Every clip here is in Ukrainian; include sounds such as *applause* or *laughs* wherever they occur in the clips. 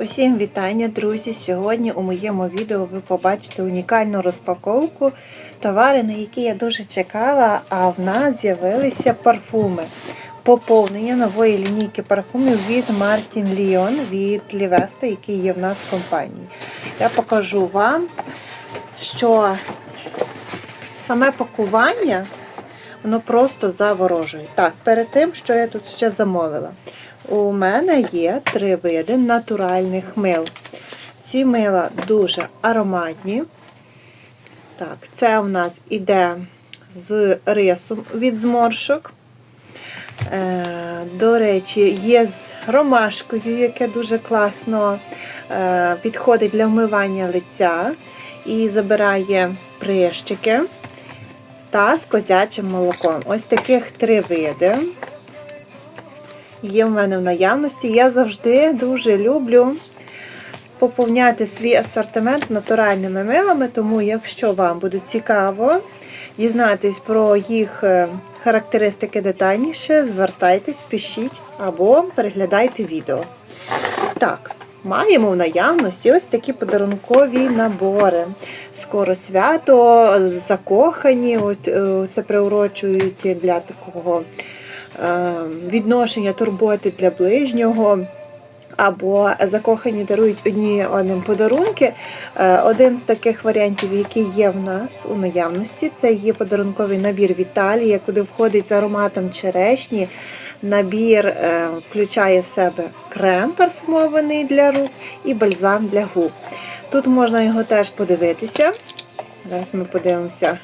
Усім вітання, друзі! Сьогодні у моєму відео ви побачите унікальну розпаковку товари, на які я дуже чекала, а в нас з'явилися парфуми. Поповнення нової лінійки парфумів від Martin Leon від Лівеста, який є в нас в компанії. Я покажу вам, що саме пакування воно просто заворожує. Так, перед тим, що я тут ще замовила. У мене є три види натуральних мил. Ці мила дуже ароматні. Так, це у нас іде з рисом від зморшок. Е, До речі, є з ромашкою, яке дуже класно е, підходить для вмивання лиця і забирає прищики. Та з козячим молоком. Ось таких три види є в мене в наявності. Я завжди дуже люблю поповняти свій асортимент натуральними милами, тому якщо вам буде цікаво дізнатись про їх е, характеристики детальніше, звертайтесь, пишіть або переглядайте відео. Так, маємо в наявності ось такі подарункові набори. Скоро свято, закохані, от, е, це приурочують для такого відношення турботи для ближнього. Або закохані дарують одні одним подарунки. Е, Один з таких варіантів, який є в нас у наявності, це є подарунковий набір Віталія, куди входить з ароматом черешні. Набір е, включає в себе крем парфумований для рук і бальзам для губ. Тут можна його теж подивитися. Зараз ми подивимося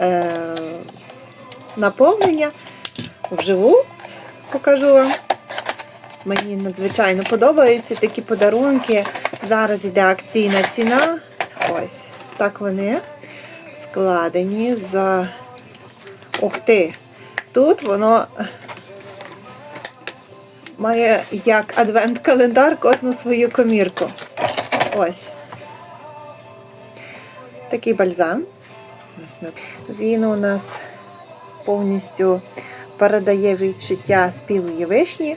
е, наповнення вживу покажу вам. Мені надзвичайно подобаються такі подарунки. Зараз йде акційна ціна. Ось так вони складені за ух ти. Тут воно має як адвент-календар кожну свою комірку. Ось. Такий бальзам. Він у нас повністю передає відчуття спілої вишні.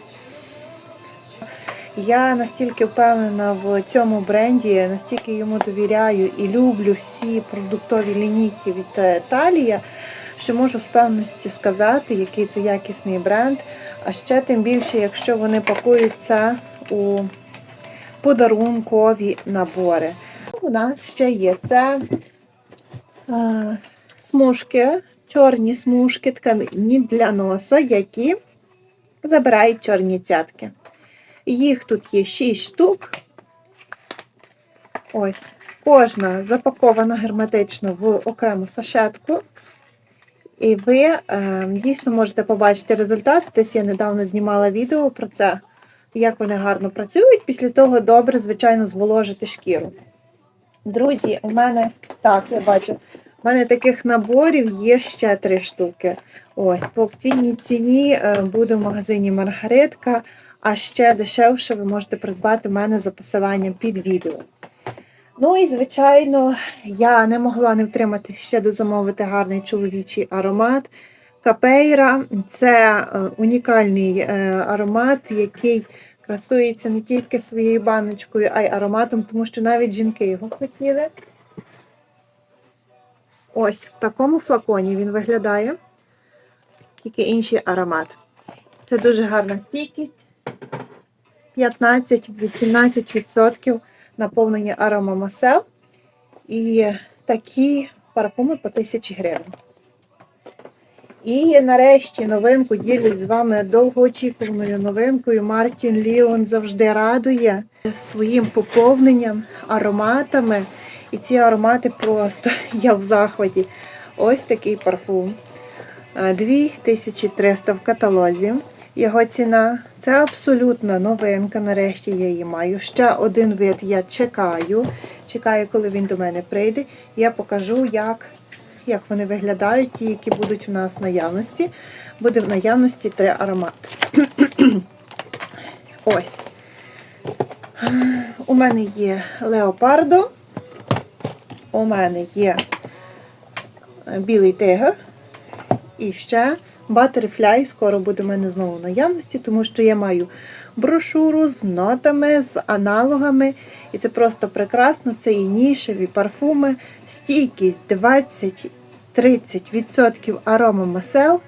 Я настільки впевнена в цьому бренді, настільки йому довіряю і люблю всі продуктові лінійки від Талія, що можу з певністю сказати, який це якісний бренд. А ще тим більше, якщо вони пакуються у подарункові набори. У нас ще є це е, смужки, чорні смужки тканині для носа, які забирають чорні цятки. Їх тут є 6 штук. Ось, кожна запакована герметично в окрему сашетку. І ви е, дійсно можете побачити результат. Десь я недавно знімала відео про це, як вони гарно працюють. Після того добре, звичайно, зволожити шкіру. Друзі, у мене, так, я бачу, у мене таких наборів є ще три штуки. Ось, по акційній ціні е, буде в магазині Маргаритка, а ще дешевше ви можете придбати в мене за посиланням під відео. Ну і, звичайно, я не могла не втримати ще дозамовити гарний чоловічий аромат. Капейра це е, унікальний е, аромат, який красується не тільки своєю баночкою, а й ароматом, тому що навіть жінки його хотіли. Ось в такому флаконі він виглядає, тільки інший аромат. Це дуже гарна стійкість. 15-18% наповнення аромамасел. І такі парфуми по 1000 гривень. І нарешті новинку ділюсь з вами довгоочікуваною новинкою. Мартін Ліон завжди радує своїм поповненням, ароматами. І ці аромати просто *laughs* я в захваті. Ось такий парфум. 2300 в каталозі. Його ціна це абсолютна новинка. Нарешті я її маю. Ще один вид я чекаю. Чекаю, коли він до мене прийде. Я покажу, як як вони виглядають, ті, які будуть в нас в наявності. Буде в наявності три аромати. *clears throat* Ось. У мене є леопардо. У мене є білий тигр. І ще Butterfly скоро буде в мене знову наявності, тому що я маю брошуру з нотами, з аналогами. І це просто прекрасно. Це і нішеві парфуми, стійкість 20-30% аромамасел.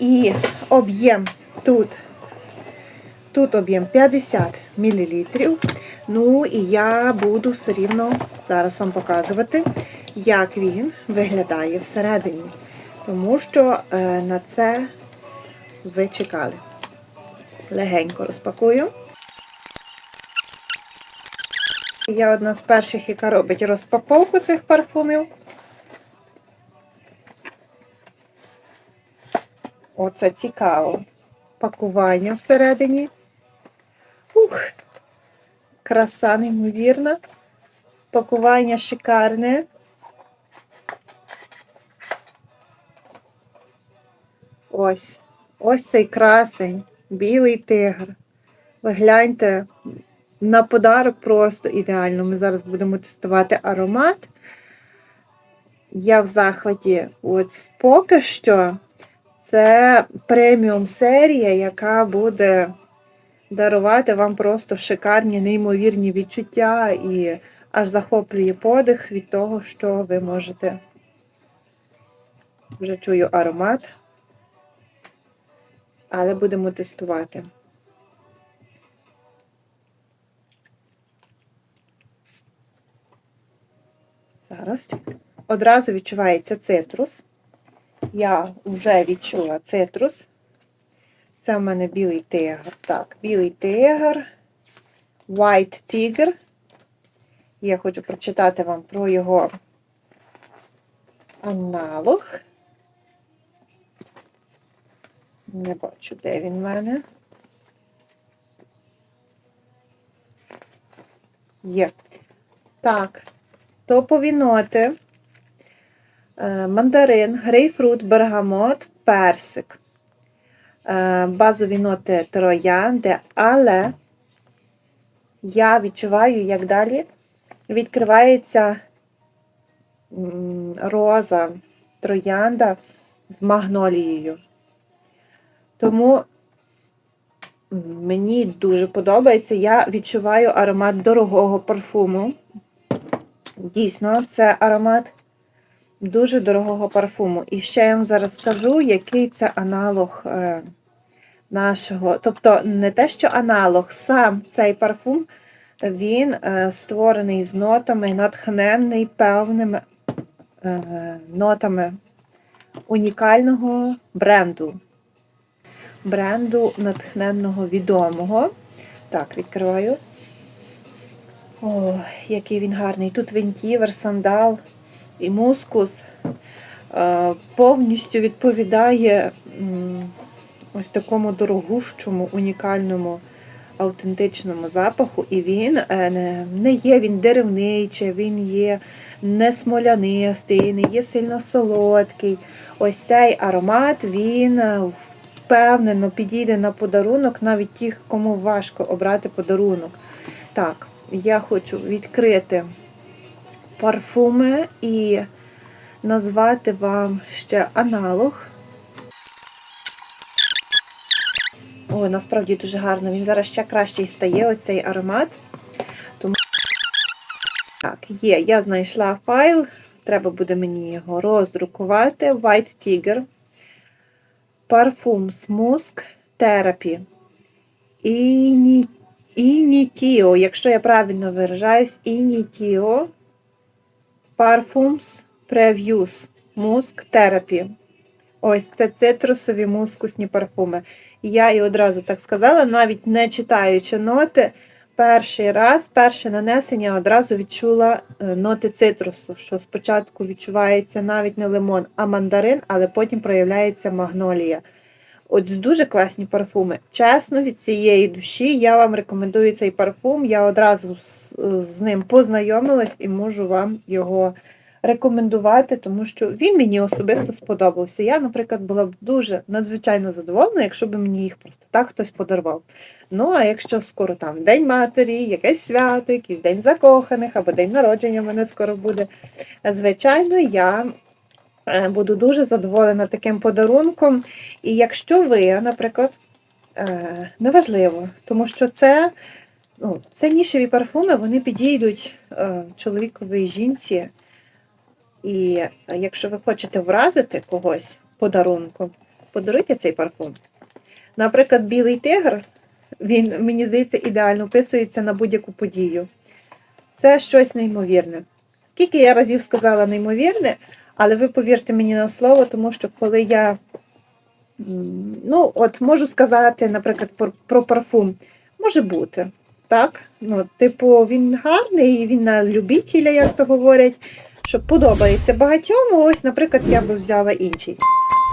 І об'єм тут, тут об'єм 50 мл. Ну і я буду все рівно зараз вам показувати, як він виглядає всередині. Тому що е, на це ви чекали. Легенько розпакую. Я одна з перших, яка робить розпаковку цих парфумів. Оце цікаво. Пакування всередині. Краса неймовірна. Пакування шикарне. Ось. Ось цей красень, білий тигр. Ви гляньте, на подарок просто ідеально. Ми зараз будемо тестувати аромат. Я в захваті. От поки що це преміум серія, яка буде дарувати вам просто шикарні, неймовірні відчуття і аж захоплює подих від того, що ви можете. Вже чую аромат, але будемо тестувати. Зараз одразу відчувається цитрус. Я вже відчула цитрус. Це в мене білий тигр. Так, білий тигр, White Tiger. Я хочу прочитати вам про його аналог. Не бачу, де він в мене. Є. Так, топові ноти. Е, Мандарин, грейпфрут, бергамот, персик. Е, Базові ноти троянди, але я відчуваю, як далі відкривається роза, троянда з магнолією. Тому мені дуже подобається. Я відчуваю аромат дорогого парфуму. Дійсно, це аромат дуже дорогого парфуму. І ще я вам зараз скажу, який це аналог е, нашого. Тобто, не те, що аналог, сам цей парфум, він е, створений з нотами, натхненний певними е, нотами унікального бренду. Бренду натхненного відомого. Так, відкриваю. О, який він гарний. Тут вентівер, сандал і мускус е, повністю відповідає ось такому дорогущому, унікальному, автентичному запаху. І він е, не, є він деревний, чи він є не смолянистий, не є сильно солодкий. Ось цей аромат, він е, впевнено підійде на подарунок, навіть тих, кому важко обрати подарунок. Так, я хочу відкрити парфуми і назвати вам ще аналог. Ой, насправді дуже гарно. Він зараз ще кращий стає, ось цей аромат. Тому так, є, я знайшла файл. Треба буде мені його роздрукувати. White Tiger. Парфум Musk Therapy. Іні... Інітіо, якщо я правильно виражаюсь, Інітіо. Parfums Previews Musk Therapy. Ось це цитрусові мускусні парфуми. Я і одразу так сказала, навіть не читаючи ноти, перший раз, перше нанесення одразу відчула е, ноти цитрусу, що спочатку відчувається навіть не лимон, а мандарин, але потім проявляється магнолія. От дуже класні парфуми. Чесно, від цієї душі я вам рекомендую цей парфум. Я одразу з, з ним познайомилась і можу вам його рекомендувати, тому що він мені особисто сподобався. Я, наприклад, була б дуже надзвичайно задоволена, якщо б мені їх просто так хтось подарував. Ну, а якщо скоро там День матері, якесь свято, якийсь день закоханих або день народження в мене скоро буде, звичайно, я Буду дуже задоволена таким подарунком. І якщо ви, наприклад, е, неважливо, тому що це, ну, це нішеві парфуми, вони підійдуть е, чоловіковій жінці. І е, якщо ви хочете вразити когось подарунком, подаруйте цей парфум. Наприклад, білий тигр, він, мені здається, ідеально вписується на будь-яку подію. Це щось неймовірне. Скільки я разів сказала неймовірне, але ви повірте мені на слово, тому що коли я ну, от можу сказати, наприклад, про, про парфум, може бути. Так? Ну, типу, він гарний, він на любителя, як то говорять, що подобається багатьом. Ось, наприклад, я би взяла інший.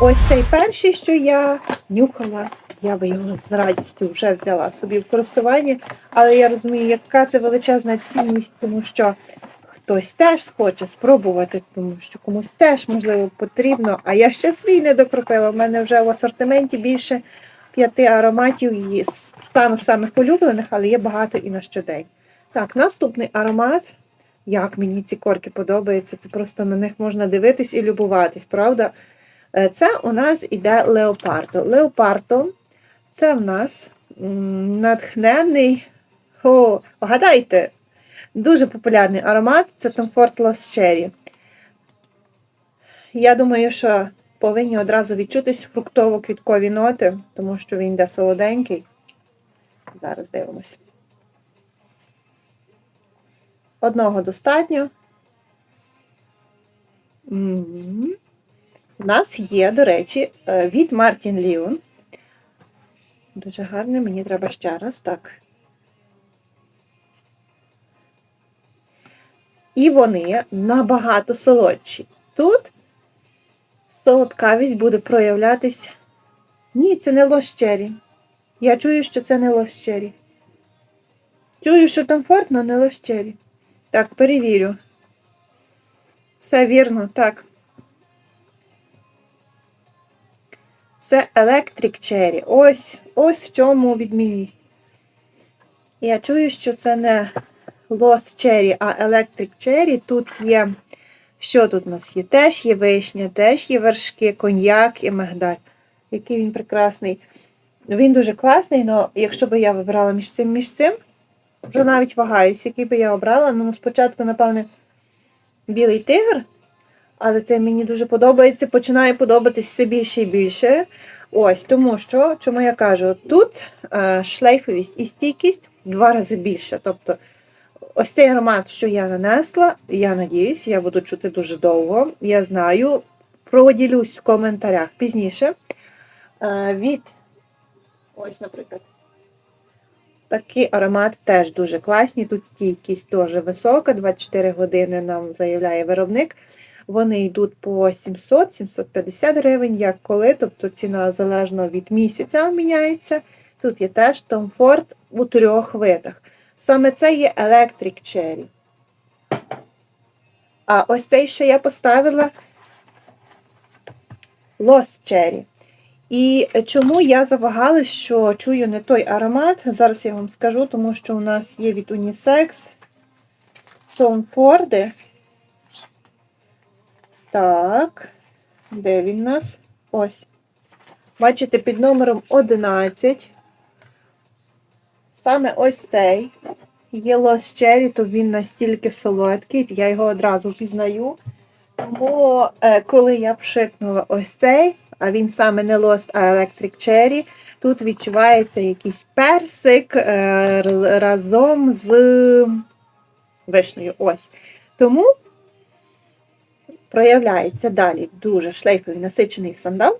Ось цей перший, що я нюхала, я би його з радістю вже взяла собі в користування, але я розумію, яка це величезна цінність, тому що хтось теж хоче спробувати, тому що комусь теж можливо потрібно. А я ще свій не докропила. У мене вже в асортименті більше п'яти ароматів і з самих самих улюблених, але є багато і на щодень. Так, наступний аромат. Як мені ці корки подобаються, це просто на них можна дивитись і любуватись, правда? Е, Це у нас іде леопардо. Леопардо це в нас м, натхненний, о, вгадайте, дуже популярний аромат це Tom Ford Lost Cherry. Я думаю, що повинні одразу відчутись фруктово-квіткові ноти, тому що він йде солоденький. Зараз дивимося. Одного достатньо. У нас є, до речі, е, від Мартін Ліон. Дуже гарний, мені треба ще раз, так. І вони набагато солодші. Тут солодкавість буде проявлятись. Ні, це не лощері. Я чую, що це не лощері. Чую, що комфортно, не лощері. Так, перевірю. Все вірно, так. Це Electric Cherry. Ось, ось в чому відмінність. Я чую, що це не Lost Cherry, а Electric Cherry. Тут є. Що тут у нас є? Теж є вишня, теж є вершки, коньяк і мигдаль. Який він прекрасний. Він дуже класний, але якщо б я вибирала між цим між цим, вже навіть вагаюсь, який би я обрала. Ну, спочатку, напевне, білий тигр. Але це мені дуже подобається, починає подобатись все більше і більше. Ось, тому що, чому я кажу, тут е, шлейфовість і стійкість в два рази більше. Тобто, ось цей аромат, що я нанесла, я надіюсь, я буду чути дуже довго. Я знаю, проділюсь в коментарях пізніше. Е, від, ось, наприклад, такий аромат теж дуже класні. Тут стійкість теж висока, 24 години нам заявляє виробник. Вони йдуть по 700-750 гривень, як коли, тобто ціна залежно від місяця міняється. Тут є теж Ford у трьох видах. Саме це є Electric Cherry. А ось цей ще я поставила Lost Cherry. І чому я завагалась, що чую не той аромат? Зараз я вам скажу, тому що у нас є від Unisex Tom Ford. Так, де він у нас? Ось. Бачите, під номером 11. Саме ось цей є Lost Cherry, то він настільки солодкий, я його одразу впізнаю. Тому, е, коли я пшикнула ось цей, а він саме не Lost, а Electric Cherry, тут відчувається якийсь персик е, разом з вишнею. Ось. Тому проявляється далі дуже шлейфовий насичений сандал.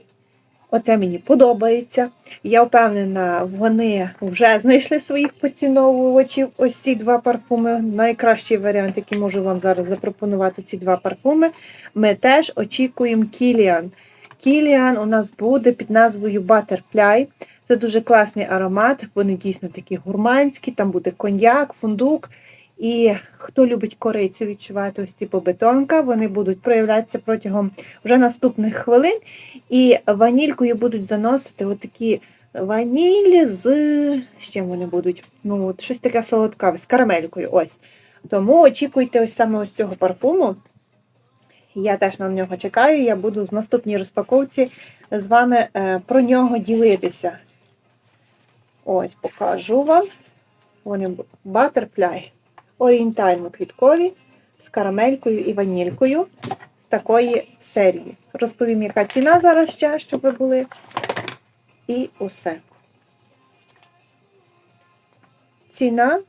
Оце мені подобається. Я впевнена, вони вже знайшли своїх поціновувачів. Ось ці два парфуми. Найкращий варіант, який можу вам зараз запропонувати, ці два парфуми. Ми теж очікуємо Кіліан. Кіліан у нас буде під назвою Butterfly. Це дуже класний аромат. Вони дійсно такі гурманські, там буде коньяк, фундук. І хто любить корицю відчувати ось ці побетонка, вони будуть проявлятися протягом вже наступних хвилин. І ванількою будуть заносити отакі ванілі з. з чим вони будуть? Ну, от щось таке солодкаве, з карамелькою. Ось. Тому очікуйте ось саме ось цього парфуму. Я теж на нього чекаю. Я буду в наступній розпаковці з вами е, про нього ділитися. Ось покажу вам. Вони Butterfly орієнтально-квіткові з карамелькою і ванількою з такої серії. Розповім, яка ціна зараз ще, щоб ви були. І усе. Ціна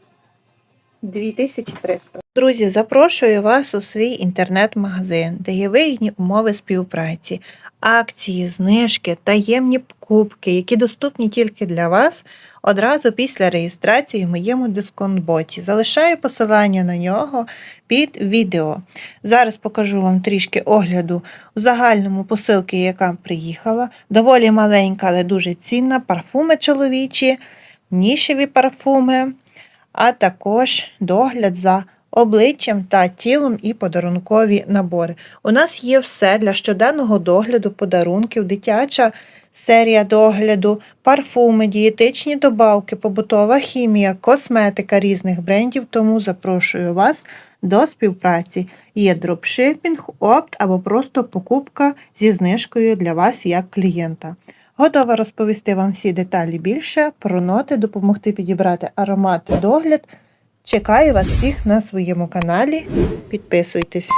2300. Друзі, запрошую вас у свій інтернет-магазин, де є вигідні умови співпраці, акції, знижки, таємні покупки, які доступні тільки для вас одразу після реєстрації в моєму дисконт-боті. Залишаю посилання на нього під відео. Зараз покажу вам трішки огляду у загальному посилки, яка приїхала. Доволі маленька, але дуже цінна. Парфуми чоловічі, нішеві парфуми, а також догляд за обличчям та тілом і подарункові набори. У нас є все для щоденного догляду, подарунків, дитяча серія догляду, парфуми, дієтичні добавки, побутова хімія, косметика різних брендів, тому запрошую вас до співпраці. Є дропшипінг, опт або просто покупка зі знижкою для вас як клієнта. Готова розповісти вам всі деталі більше, про ноти, допомогти підібрати аромат догляд. Чекаю вас всіх на своєму каналі. Підписуйтесь.